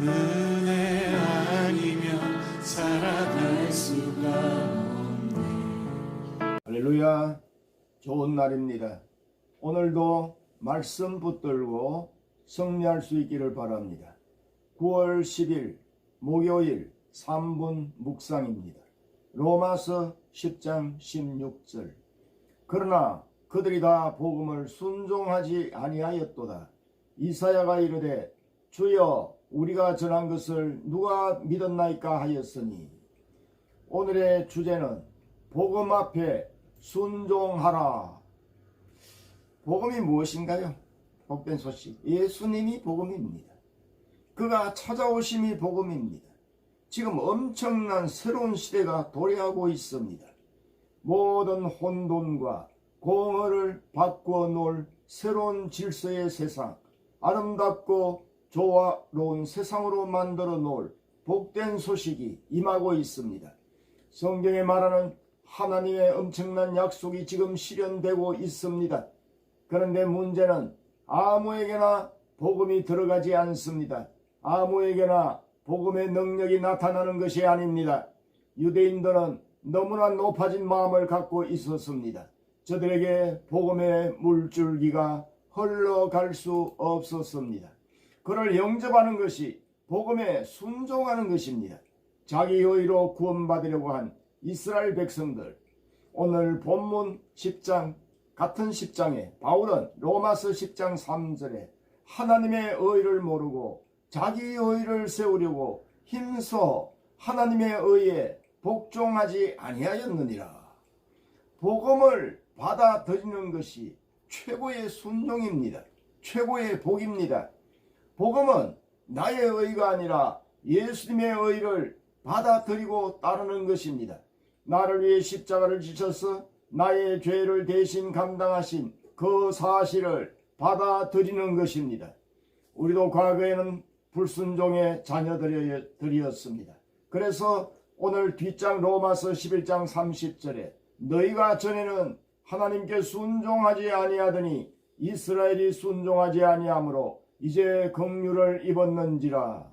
은혜 아니면 살아갈 수가 없네 할렐루야 좋은 날입니다. 오늘도 말씀 붙들고 승리할 수 있기를 바랍니다. 9월 10일 목요일 3분 묵상입니다. 로마서 10장 16절 그러나 그들이 다 복음을 순종하지 아니하였도다. 이사야가 이르되 주여 우리가 전한 것을 누가 믿었나이까 하였으니 오늘의 주제는 복음 앞에 순종하라. 복음이 무엇인가요? 복된 소식. 예수님이 복음입니다. 그가 찾아오심이 복음입니다. 지금 엄청난 새로운 시대가 도래하고 있습니다. 모든 혼돈과 공허를 바꾸어 놓을 새로운 질서의 세상, 아름답고 조화로운 세상으로 만들어 놓을 복된 소식이 임하고 있습니다. 성경에 말하는 하나님의 엄청난 약속이 지금 실현되고 있습니다. 그런데 문제는 아무에게나 복음이 들어가지 않습니다. 아무에게나 복음의 능력이 나타나는 것이 아닙니다. 유대인들은 너무나 높아진 마음을 갖고 있었습니다. 저들에게 복음의 물줄기가 흘러갈 수 없었습니다. 그를 영접하는 것이 복음에 순종하는 것입니다. 자기 의로 구원받으려고 한 이스라엘 백성들 오늘 본문 10장 같은 10장에 바울은 로마서 10장 3절에 하나님의 의를 모르고 자기 의를 세우려고 힘써 하나님의 의에 복종하지 아니하였느니라. 복음을 받아들이는 것이 최고의 순종입니다. 최고의 복입니다. 복음은 나의 의가 아니라 예수님의 의를 받아들이고 따르는 것입니다. 나를 위해 십자가를 지셔서 나의 죄를 대신 감당하신 그 사실을 받아들이는 것입니다. 우리도 과거에는 불순종의 자녀들이었습니다. 그래서 오늘 뒷장 로마서 11장 30절에 너희가 전에는 하나님께 순종하지 아니하더니 이스라엘이 순종하지 아니하므로 이제 긍휼을 입었는지라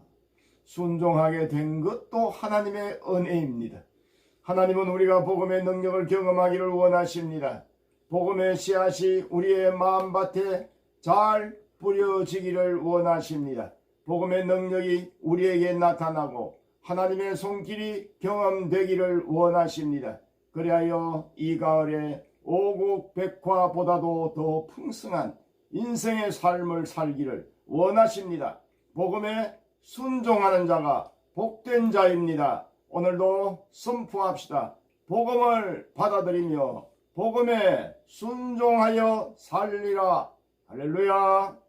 순종하게 된 것도 하나님의 은혜입니다. 하나님은 우리가 복음의 능력을 경험하기를 원하십니다. 복음의 씨앗이 우리의 마음밭에 잘 뿌려지기를 원하십니다. 복음의 능력이 우리에게 나타나고 하나님의 손길이 경험되기를 원하십니다. 그리하여 이 가을에 오곡 백화보다도 더 풍성한 인생의 삶을 살기를 원하십니다. 복음에 순종하는 자가 복된 자입니다. 오늘도 선포합시다. 복음을 받아들이며 복음에 순종하여 살리라. 할렐루야.